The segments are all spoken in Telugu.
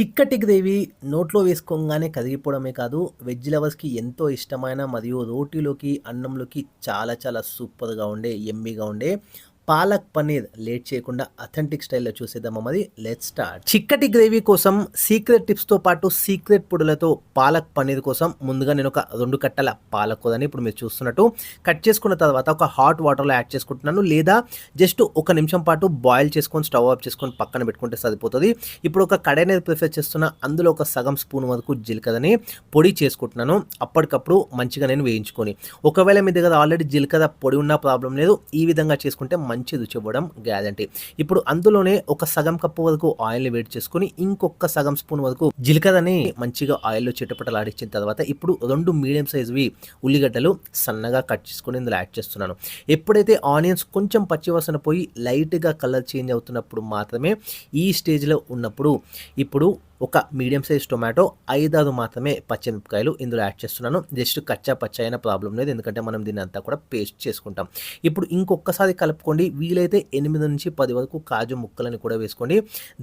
చిక్కటి గ్రేవీ నోట్లో వేసుకోగానే కదిగిపోవడమే కాదు వెజ్ లవర్స్కి ఎంతో ఇష్టమైన మరియు రోటీలోకి అన్నంలోకి చాలా చాలా సూపర్గా ఉండే ఎమ్మిగా ఉండే పాలక్ పన్నీర్ లేట్ చేయకుండా అథెంటిక్ స్టైల్లో చూసేద్దామా మరి లెట్ స్టార్ట్ చిక్కటి గ్రేవీ కోసం సీక్రెట్ టిప్స్తో పాటు సీక్రెట్ పొడులతో పాలక్ పన్నీర్ కోసం ముందుగా నేను ఒక రెండు కట్టల పాలకూరని ఇప్పుడు మీరు చూస్తున్నట్టు కట్ చేసుకున్న తర్వాత ఒక హాట్ వాటర్లో యాడ్ చేసుకుంటున్నాను. లేదా జస్ట్ ఒక నిమిషం పాటు బాయిల్ చేసుకొని స్టవ్ ఆఫ్ చేసుకొని పక్కన పెట్టుకుంటే సరిపోతుంది. ఇప్పుడు ఒక కడాయి అనేది ప్రిఫర్ చేస్తున్న అందులో ఒక సగం స్పూన్ వరకు జీలకర్రని పొడి చేసుకుంటున్నాను. అప్పటికప్పుడు మంచిగా నేను వేయించుకొని. ఒకవేళ మీ దగ్గర ఆల్రెడీ జీలకర్ర పొడి ఉన్న ప్రాబ్లం లేదు ఈ విధంగా చేసుకుంటే మంచి మంచి రుచి ఇవ్వడం గ్యారంటీ. ఇప్పుడు అందులోనే ఒక సగం కప్పు వరకు ఆయిల్ని వేడి చేసుకొని ఇంకొక సగం స్పూన్ వరకు జీలకర్రని మంచిగా ఆయిల్లో చిటపటలాడించిన తర్వాత ఇప్పుడు రెండు మీడియం సైజువి ఉల్లిగడ్డలు సన్నగా కట్ చేసుకొని ఇందులో యాడ్ చేస్తున్నాను. ఎప్పుడైతే ఆనియన్స్ కొంచెం పచ్చివాసన పోయి లైట్గా కలర్ చేంజ్ అవుతున్నప్పుడు మాత్రమే ఈ స్టేజ్లో ఉన్నప్పుడు ఇప్పుడు ఒక మీడియం సైజ్ టొమాటో ఐదారు మాత్రమే పచ్చిమిరపకాయలు ఇందులో యాడ్ చేస్తున్నాను. జస్ట్ కచ్చా పచ్చ అయిన ప్రాబ్లం లేదు ఎందుకంటే మనం దీన్ని అంతా కూడా పేస్ట్ చేసుకుంటాం. ఇప్పుడు ఇంకొకసారి కలుపుకోండి. వీలైతే ఎనిమిది నుంచి పది వరకు కాజు ముక్కలని కూడా వేసుకోండి.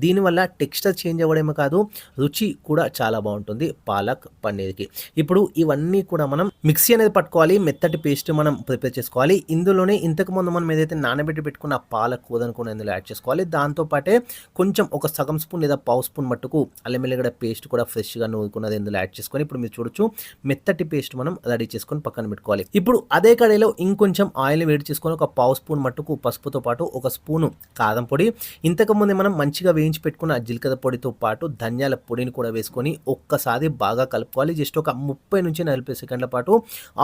దీనివల్ల టెక్స్చర్ చేంజ్ అవ్వడమే కాదు రుచి కూడా చాలా బాగుంటుంది పాలక్ పన్నీర్కి. ఇప్పుడు ఇవన్నీ కూడా మనం మిక్సీ అనేది పట్టుకోవాలి మెత్తటి పేస్ట్ మనం ప్రిపేర్ చేసుకోవాలి. ఇందులోనే ఇంతకుముందు మనం ఏదైతే నానబెట్టి పెట్టుకున్న పాలక్ కూరను కూడా ఇందులో యాడ్ చేసుకోవాలి. దాంతోపాటే కొంచెం ఒక సగం స్పూన్ లేదా పావు స్పూన్ మట్టుకు అల్లం వెల్లిగడ్డ పేస్ట్ కూడా ఫ్రెష్గా నూరుకున్నది ఇందులో యాడ్ చేసుకొని ఇప్పుడు మీరు చూడొచ్చు. మెత్తటి పేస్ట్ మనం రెడీ చేసుకొని పక్కన పెట్టుకోవాలి. ఇప్పుడు అదే కడాయిలో ఇంకొంచెం ఆయిల్ వేడి చేసుకొని ఒక పావు స్పూన్ మట్టుకు పసుపుతో పాటు ఒక స్పూను కారం పొడి. ఇంతకుముందే మనం మంచిగా వేయించి పెట్టుకున్న జీలకర్ర పొడితో పాటు ధనియాల పొడిని కూడా వేసుకొని ఒక్కసారి బాగా కలుపుకోవాలి. జస్ట్ ఒక ముప్పై నుంచి నలభై సెకండ్ల పాటు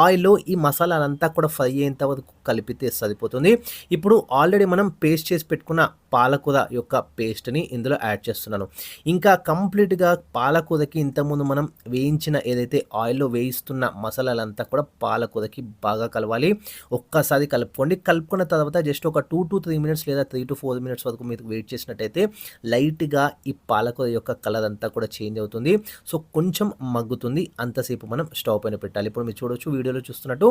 ఆయిల్లో ఈ మసాలాలంతా కూడా ఫ్రై అయ్యేంత వరకు కలిపితే సరిపోతుంది. ఇప్పుడు ఆల్రెడీ మనం పేస్ట్ చేసి పెట్టుకున్న పాలకూర యొక్క పేస్ట్ని ఇందులో యాడ్ చేస్తున్నాను. ఇంకా కంప్లీట్గా పాలకూరకి ఇంతకుముందు మనం వేయించిన ఏదైతే ఆయిల్లో వేయిస్తున్న మసాలాలంతా కూడా పాలకూరకి బాగా కలవాలి. ఒక్కసారి కలుపుకోండి. కలుపుకున్న తర్వాత జస్ట్ ఒక టూ టు త్రీ మినిట్స్ లేదా త్రీ టు ఫోర్ మినిట్స్ వరకు మీరు వెయిట్ చేసినట్టయితే లైట్గా ఈ పాలకూర యొక్క కలర్ అంతా కూడా చేంజ్ అవుతుంది. సో కొంచెం మగ్గుతుంది. అంతసేపు మనం స్టవ్ పైన పెట్టాలి. ఇప్పుడు మీరు చూడొచ్చు వీడియోలో చూస్తున్నట్టు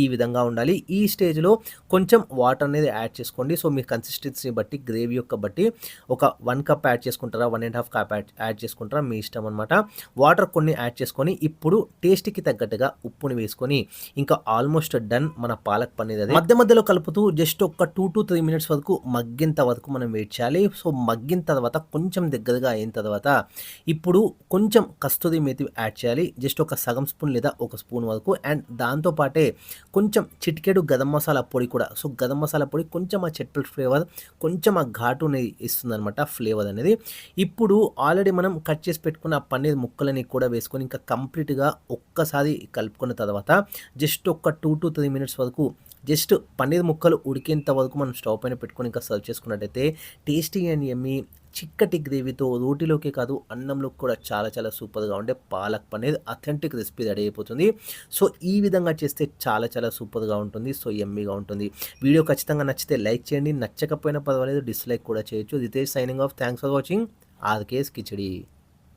ఈ విధంగా ఉండాలి. ఈ స్టేజ్లో కొంచెం వాటర్ అనేది యాడ్ చేసుకోండి. సో మీ కన్సిస్టెన్సీని బట్టి గ్రేవీ యొక్క బట్టి ఒక వన్ కప్ యాడ్ చేసుకుంటారా one and half cup add add చేసుకుంటారా మీ ఇష్టం అనమాట వాటర్ కొన్ని యాడ్ చేసుకొని ఇప్పుడు టేస్ట్కి తగ్గట్టుగా ఉప్పుని వేసుకొని ఇంకా ఆల్మోస్ట్ డన్ మన పాలక్ పన్నీర్ అది. మధ్య మధ్యలో కలుపుతూ జస్ట్ ఒక టూ టు త్రీ మినిట్స్ వరకు మగ్గింత వరకు మనం వెయిట్ చేయాలి. సో మగ్గిన తర్వాత కొంచెం దగ్గరగా అయిన తర్వాత ఇప్పుడు కొంచెం కస్తూరి మేతి యాడ్ చేయాలి. జస్ట్ ఒక సగం స్పూన్ లేదా ఒక స్పూన్ వరకు అండ్ దాంతోపాటే కొంచెం చిటికెడు గరం మసాలా పొడి కూడా. సో గరం మసాలా పొడి కొంచెం ఆ చెట్ల ఫ్లేవర్ కొంచెం ఆ ఘాటుని ఇస్తుంది అనమాట ఫ్లేవర్ అనేది. ఇప్పుడు ఆల్రెడీ మనం కట్ చేసి పెట్టుకున్న ఆ పన్నీర్ ముక్కలని కూడా వేసుకొని ఇంకా కంప్లీట్గా ఒక్కసారి కలుపుకున్న తర్వాత జస్ట్ ఒక టూ టు త్రీ మినిట్స్ వరకు జస్ట్ పన్నీర్ ముక్కలు ఉడికేంత వరకు మనం స్టవ్ పైన పెట్టుకొని ఇంకా సర్వ్ చేసుకున్నట్టయితే టేస్టీ అండ్ ఎమ్మి చిక్కటి గ్రేవీతో రోటీలోకే కాదు అన్నంలోకి కూడా చాలా చాలా సూపర్గా ఉండే palak paneer authentic recipe ready అయిపోతుంది. సో ఈ విధంగా చేస్తే చాలా చాలా సూపర్గా ఉంటుంది సో ఎమ్మీగా ఉంటుంది. వీడియో ఖచ్చితంగా నచ్చితే లైక్ చేయండి నచ్చకపోయినా పర్వాలేదు డిస్లైక్ కూడా చేయొచ్చు. Ritesh signing off thanks for watching. RK's khichdi.